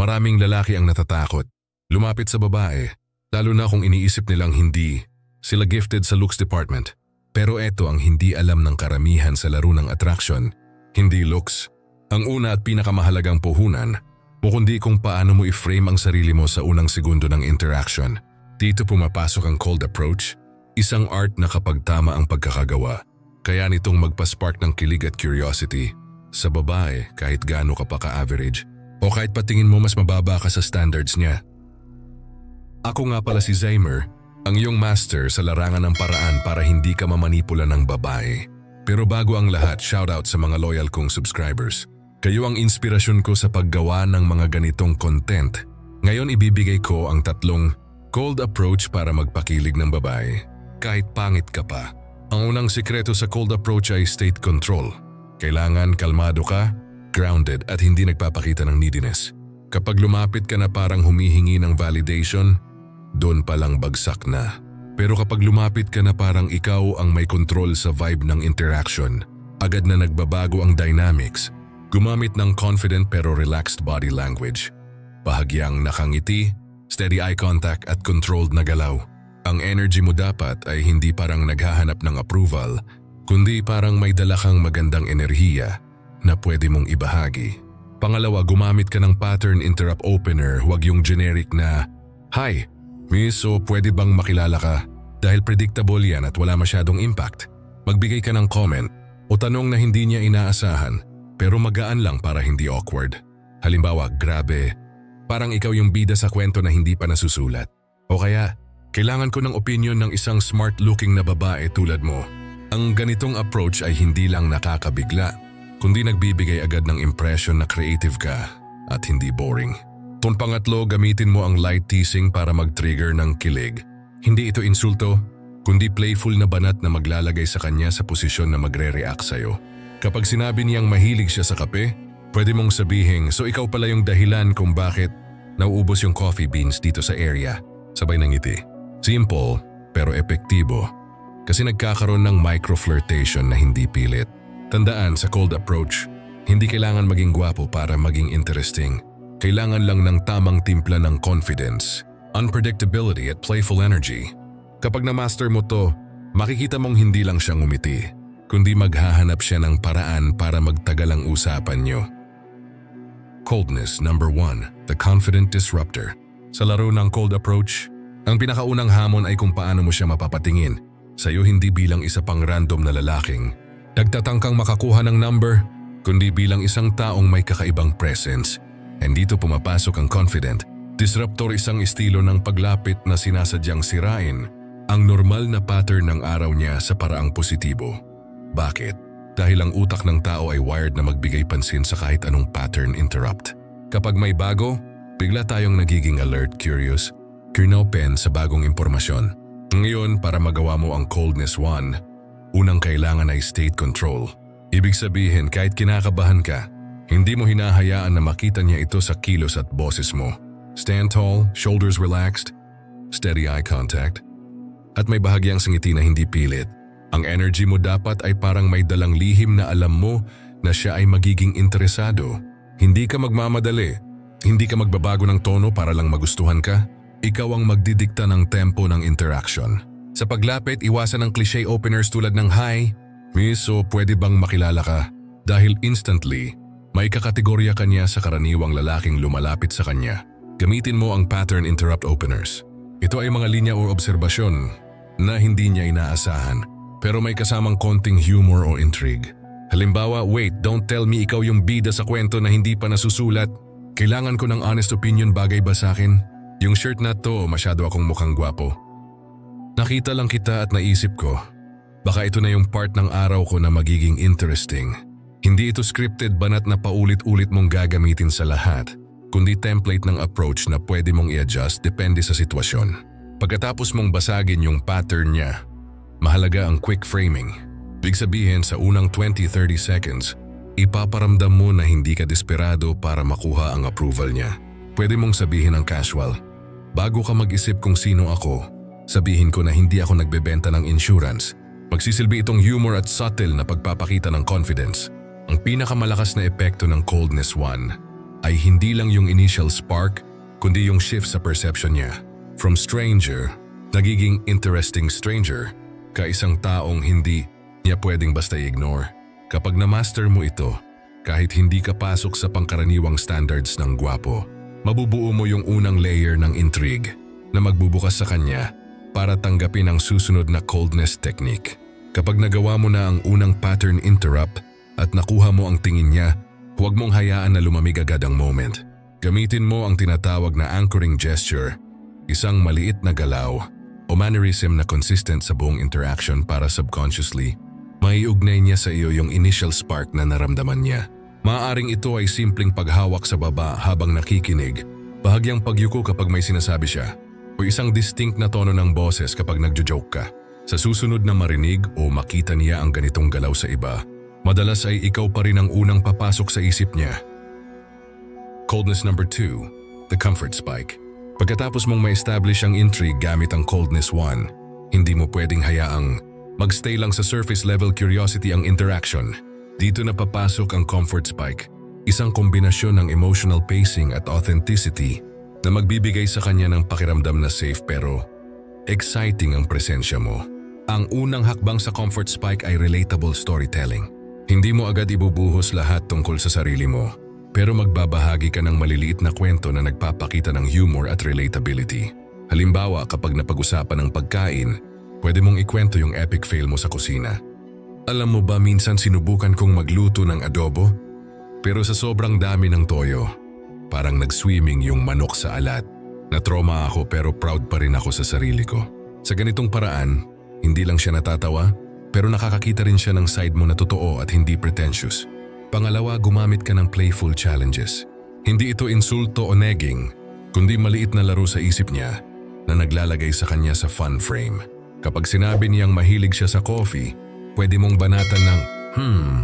Maraming lalaki ang natatakot. Lumapit sa babae, lalo na kung iniisip nilang hindi. Sila gifted sa looks department. Pero eto ang hindi alam ng karamihan sa laro ng attraction. Hindi looks. Ang una at pinakamahalagang puhunan, o kundi kung paano mo i-frame ang sarili mo sa unang segundo ng interaction. Dito pumapasok ang cold approach, isang art na kapag tama ang pagkakagawa. Kaya nitong magpa-spark ng kilig at curiosity. Sa babae, kahit gaano ka pa ka-average, o kahit patingin mo mas mababa ka sa standards niya. Ako nga pala si Zaymer, ang iyong master sa larangan ng paraan para hindi ka mamanipula ng babae. Pero bago ang lahat, shoutout sa mga loyal kong subscribers. Kayo ang inspirasyon ko sa paggawa ng mga ganitong content. Ngayon ibibigay ko ang tatlong cold approach para magpakilig ng babae. Kahit pangit ka pa. Ang unang sikreto sa cold approach ay state control. Kailangan kalmado ka, grounded at hindi nagpapakita ng neediness. Kapag lumapit ka na parang humihingi ng validation, doon palang bagsak na. Pero kapag lumapit ka na parang ikaw ang may control sa vibe ng interaction, agad na nagbabago ang dynamics. Gumamit ng confident pero relaxed body language. Bahagyang nakangiti, steady eye contact at controlled na galaw. Ang energy mo dapat ay hindi parang naghahanap ng approval, kundi parang may dala kang magandang enerhiya na pwede mong ibahagi. Pangalawa, gumamit ka ng pattern interrupt opener, huwag yung generic na, Hi, miss, so pwede bang makilala ka? Dahil predictable yan at wala masyadong impact. Magbigay ka ng comment o tanong na hindi niya inaasahan pero magaan lang para hindi awkward. Halimbawa, grabe, parang ikaw yung bida sa kwento na hindi pa nasusulat. O kaya, kailangan ko ng opinion ng isang smart-looking na babae tulad mo. Ang ganitong approach ay hindi lang nakakabigla, kundi nagbibigay agad ng impression na creative ka at hindi boring. Kung pangatlo, gamitin mo ang light teasing para mag-trigger ng kilig. Hindi ito insulto, kundi playful na banat na maglalagay sa kanya sa posisyon na magre-react sa'yo. Kapag sinabi niyang mahilig siya sa kape, pwede mong sabihin so ikaw pala yung dahilan kung bakit nauubos yung coffee beans dito sa area. Sabay ng ngiti. Simple, pero epektibo. Kasi nagkakaroon ng micro-flirtation na hindi pilit. Tandaan sa cold approach, hindi kailangan maging gwapo para maging interesting. Kailangan lang ng tamang timpla ng confidence, unpredictability at playful energy. Kapag na-master mo to, makikita mong hindi lang siyang umiti kundi maghahanap siya ng paraan para magtagal ang usapan niyo. Coldness number 1, the confident disruptor. Sa laro ng cold approach, ang pinakaunang hamon ay kung paano mo siya mapapatingin. Sa'yo hindi bilang isa pang random na lalaking. Nagtatangkang makakuha ng number, kundi bilang isang taong may kakaibang presence. And dito pumapasok ang confident. Disruptor isang estilo ng paglapit na sinasadyang sirain ang normal na pattern ng araw niya sa paraang positibo. Bakit? Dahil ang utak ng tao ay wired na magbigay pansin sa kahit anong pattern interrupt. Kapag may bago, bigla tayong nagiging alert, curious, pen sa bagong impormasyon. Ngayon, para magawa mo ang Coldness 1, unang kailangan ay state control. Ibig sabihin, kahit kinakabahan ka, hindi mo hinahayaan na makita niya ito sa kilos at boses mo. Stand tall, shoulders relaxed, steady eye contact, at may bahagyang singiti na hindi pilit. Ang energy mo dapat ay parang may dalang lihim na alam mo na siya ay magiging interesado. Hindi ka magmamadali. Hindi ka magbabago ng tono para lang magustuhan ka. Ikaw ang magdidikta ng tempo ng interaction. Sa paglapit, iwasan ang cliche openers tulad ng Hi, Miss, so pwede bang makilala ka? Dahil instantly, may kakategorya kanya sa karaniwang lalaking lumalapit sa kanya. Gamitin mo ang pattern interrupt openers. Ito ay mga linya o obserbasyon na hindi niya inaasahan pero may kasamang konting humor o intrigue. Halimbawa, wait, don't tell me ikaw yung bida sa kwento na hindi pa nasusulat. Kailangan ko ng honest opinion bagay ba sa akin? Yung shirt na to, masyado akong mukhang gwapo. Nakita lang kita at naisip ko, baka ito na yung part ng araw ko na magiging interesting. Hindi ito scripted banat na paulit-ulit mong gagamitin sa lahat, kundi template ng approach na pwede mong i-adjust depende sa sitwasyon. Pagkatapos mong basagin yung pattern niya, Mahalaga ang quick framing. Big sabihin sa unang 20-30 seconds, ipaparamdam mo na hindi ka desperado para makuha ang approval niya. Pwede mong sabihin ang casual. Bago ka mag-isip kung sino ako, sabihin ko na hindi ako nagbebenta ng insurance. Magsisilbi itong humor at subtle na pagpapakita ng confidence. Ang pinakamalakas na epekto ng coldness one, ay hindi lang yung initial spark, kundi yung shift sa perception niya. From stranger, nagiging interesting stranger, ka isang taong hindi niya pwedeng basta i-ignore. Kapag na-master mo ito, kahit hindi ka pasok sa pangkaraniwang standards ng gwapo, mabubuo mo yung unang layer ng intrigue na magbubukas sa kanya para tanggapin ang susunod na coldness technique. Kapag nagawa mo na ang unang pattern interrupt at nakuha mo ang tingin niya, huwag mong hayaan na lumamig agad ang moment. Gamitin mo ang tinatawag na anchoring gesture, isang maliit na galaw o mannerism na consistent sa buong interaction para subconsciously maiugnay niya sa iyo yung initial spark na naramdaman niya. Maaaring ito ay simpleng paghawak sa baba habang nakikinig, bahagyang pagyuko kapag may sinasabi siya, o isang distinct na tono ng boses kapag nagjo-joke ka. Sa susunod na marinig o makita niya ang ganitong galaw sa iba, madalas ay ikaw pa rin ang unang papasok sa isip niya. Coldness number 2, the comfort spike. Pagkatapos mong ma-establish ang intrigue gamit ang coldness 1, hindi mo pwedeng hayaang magstay lang sa surface level curiosity ang interaction. Dito na papasok ang comfort spike, isang kombinasyon ng emotional pacing at authenticity na magbibigay sa kanya ng pakiramdam na safe pero exciting ang presensya mo. Ang unang hakbang sa comfort spike ay relatable storytelling. Hindi mo agad ibubuhos lahat tungkol sa sarili mo, pero magbabahagi ka ng maliliit na kwento na nagpapakita ng humor at relatability. Halimbawa kapag napag-usapan ng pagkain, pwede mong ikwento yung epic fail mo sa kusina. Alam mo ba minsan sinubukan kong magluto ng adobo? Pero sa sobrang dami ng toyo, parang nag-swimming yung manok sa alat. Na-trauma ako pero proud pa rin ako sa sarili ko. Sa ganitong paraan, hindi lang siya natatawa, pero nakakakita rin siya ng side mo na totoo at hindi pretentious. Pangalawa, gumamit ka ng playful challenges. Hindi ito insulto o negging, kundi maliit na laro sa isip niya na naglalagay sa kanya sa fun frame. Kapag sinabi niyang mahilig siya sa coffee, pwede mong banatan ng, hmm,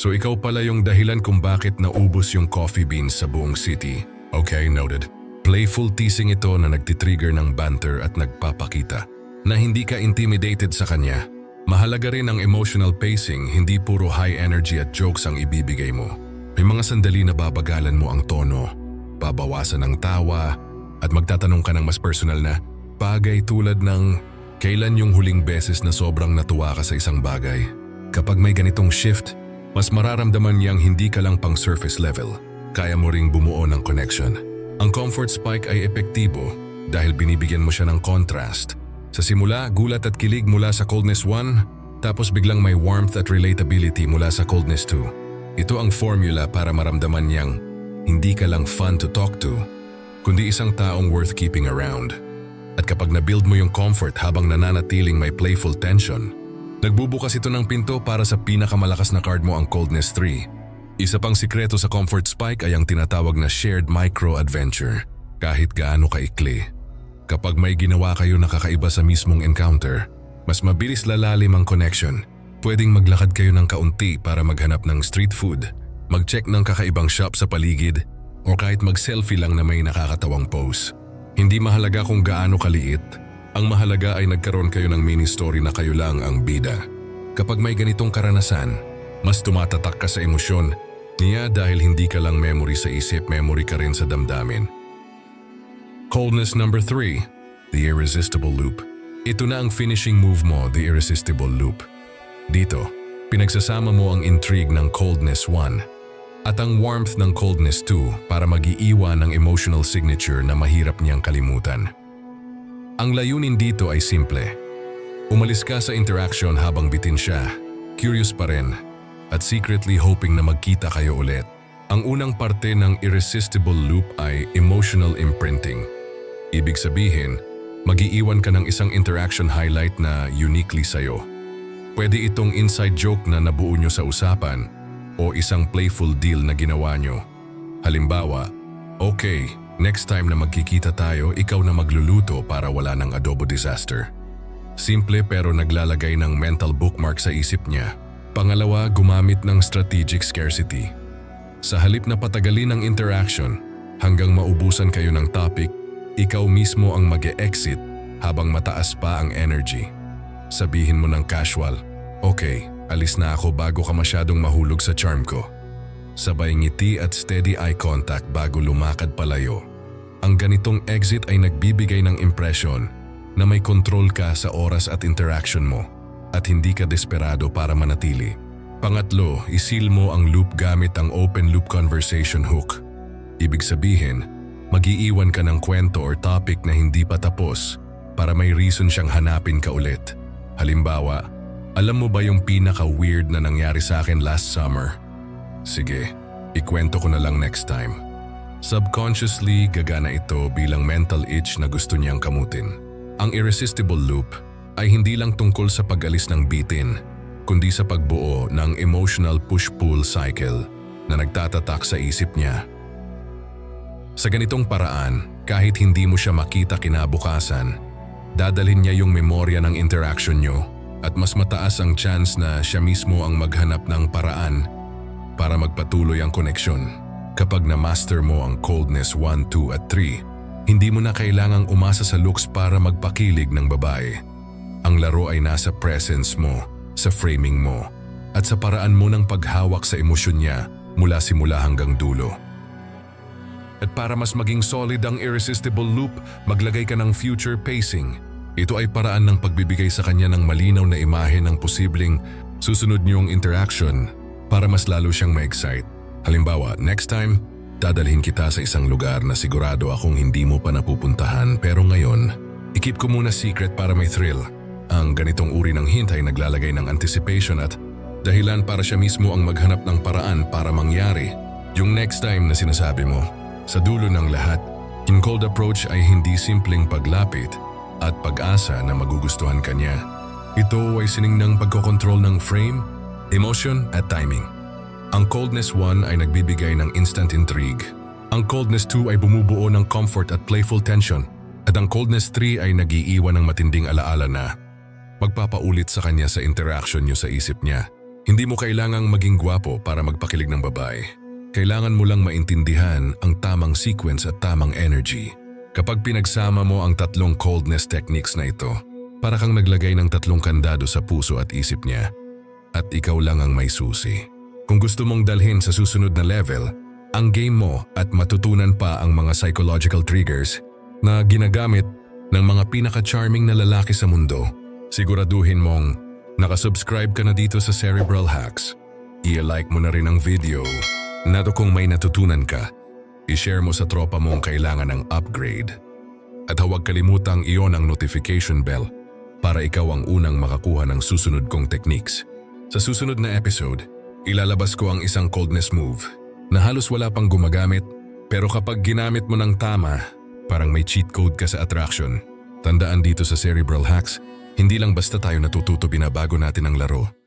so ikaw pala yung dahilan kung bakit naubos yung coffee beans sa buong city. Okay, noted. Playful teasing ito na nagtitrigger ng banter at nagpapakita na hindi ka intimidated sa kanya. Mahalaga rin ang emotional pacing, hindi puro high energy at jokes ang ibibigay mo. May mga sandali na babagalan mo ang tono, babawasan ang tawa, at magtatanong ka ng mas personal na bagay tulad ng kailan yung huling beses na sobrang natuwa ka sa isang bagay. Kapag may ganitong shift, mas mararamdaman niyang hindi ka lang pang surface level. Kaya mo ring bumuo ng connection. Ang comfort spike ay epektibo dahil binibigyan mo siya ng contrast. Sa simula, gulat at kilig mula sa coldness 1, tapos biglang may warmth at relatability mula sa coldness 2. Ito ang formula para maramdaman niyang hindi ka lang fun to talk to, kundi isang taong worth keeping around. At kapag na-build mo yung comfort habang nananatiling may playful tension, nagbubukas ito ng pinto para sa pinakamalakas na card mo ang Coldness 3. Isa pang sikreto sa comfort spike ay ang tinatawag na shared micro-adventure, kahit gaano kaikli. Kapag may ginawa kayo na kakaiba sa mismong encounter, mas mabilis lalalim ang connection. Pwedeng maglakad kayo ng kaunti para maghanap ng street food, mag-check ng kakaibang shop sa paligid, o kahit mag-selfie lang na may nakakatawang pose. Hindi mahalaga kung gaano kaliit, ang mahalaga ay nagkaroon kayo ng mini story na kayo lang ang bida. Kapag may ganitong karanasan, mas tumatatak ka sa emosyon, niya dahil hindi ka lang memory sa isip, memory ka rin sa damdamin. Coldness number 3, the irresistible loop. Ito na ang finishing move mo, the irresistible loop. Dito, pinagsasama mo ang intrigue ng coldness 1 at ang warmth ng coldness 2 para mag-iiwan ng emotional signature na mahirap niyang kalimutan. Ang layunin dito ay simple. Umalis ka sa interaction habang bitin siya, curious pa rin, at secretly hoping na magkita kayo ulit. Ang unang parte ng irresistible loop ay emotional imprinting. Ibig sabihin, mag-iiwan ka ng isang interaction highlight na uniquely sa'yo. Pwede itong inside joke na nabuo nyo sa usapan o isang playful deal na ginawa nyo. Halimbawa, okay, next time na magkikita tayo, ikaw na magluluto para wala ng adobo disaster. Simple pero naglalagay ng mental bookmark sa isip niya. Pangalawa, gumamit ng strategic scarcity. Sa halip na patagalin ang interaction, hanggang maubusan kayo ng topic, ikaw mismo ang mag exit habang mataas pa ang energy. Sabihin mo ng casual, okay, alis na ako bago ka masyadong mahulog sa charm ko. sabay ngiti at steady eye contact bago lumakad palayo. Ang ganitong exit ay nagbibigay ng impression na may control ka sa oras at interaction mo at hindi ka desperado para manatili. Pangatlo, isil mo ang loop gamit ang open loop conversation hook. Ibig sabihin, mag-iiwan ka ng kwento or topic na hindi pa tapos para may reason siyang hanapin ka ulit. Halimbawa, alam mo ba yung pinaka-weird na nangyari sa akin last summer? Sige, ikwento ko na lang next time. Subconsciously, gagana ito bilang mental itch na gusto niyang kamutin. Ang irresistible loop ay hindi lang tungkol sa pag-alis ng bitin, kundi sa pagbuo ng emotional push-pull cycle na nagtatatak sa isip niya. Sa ganitong paraan, kahit hindi mo siya makita kinabukasan, dadalhin niya yung memorya ng interaction nyo at mas mataas ang chance na siya mismo ang maghanap ng paraan para magpatuloy ang koneksyon. Kapag na-master mo ang coldness 1, 2 at 3, hindi mo na kailangang umasa sa looks para magpakilig ng babae. Ang laro ay nasa presence mo, sa framing mo, at sa paraan mo ng paghawak sa emosyon niya mula simula hanggang dulo. At para mas maging solid ang irresistible loop, maglagay ka ng future pacing. Ito ay paraan ng pagbibigay sa kanya ng malinaw na imahe ng posibleng susunod niyong interaction para mas lalo siyang ma-excite. Halimbawa, next time, dadalhin kita sa isang lugar na sigurado akong hindi mo pa napupuntahan pero ngayon, ikip ko muna secret para may thrill. Ang ganitong uri ng hint ay naglalagay ng anticipation at dahilan para siya mismo ang maghanap ng paraan para mangyari yung next time na sinasabi mo. Sa dulo ng lahat, yung cold approach ay hindi simpleng paglapit at pag-asa na magugustuhan ka niya. Ito ay siningnang pagkokontrol ng frame, emotion at timing. Ang coldness 1 ay nagbibigay ng instant intrigue. Ang coldness 2 ay bumubuo ng comfort at playful tension. At ang coldness 3 ay nagiiwan ng matinding alaala na magpapaulit sa kanya sa interaction niyo sa isip niya. Hindi mo kailangang maging gwapo para magpakilig ng babae. Kailangan mo lang maintindihan ang tamang sequence at tamang energy. Kapag pinagsama mo ang tatlong coldness techniques na ito, para kang naglagay ng tatlong kandado sa puso at isip niya. At ikaw lang ang may susi. Kung gusto mong dalhin sa susunod na level, ang game mo at matutunan pa ang mga psychological triggers na ginagamit ng mga pinaka-charming na lalaki sa mundo, siguraduhin mong nakasubscribe ka na dito sa Cerebral Hacks. I-like mo na rin ang video. Nato kung may natutunan ka, i-share mo sa tropa mo ang kailangan ng upgrade. At huwag kalimutang iyon ang notification bell para ikaw ang unang makakuha ng susunod kong techniques. Sa susunod na episode, ilalabas ko ang isang coldness move na halos wala pang gumagamit pero kapag ginamit mo ng tama, parang may cheat code ka sa attraction. Tandaan dito sa Cerebral Hacks, hindi lang basta tayo natututo binabago natin ang laro.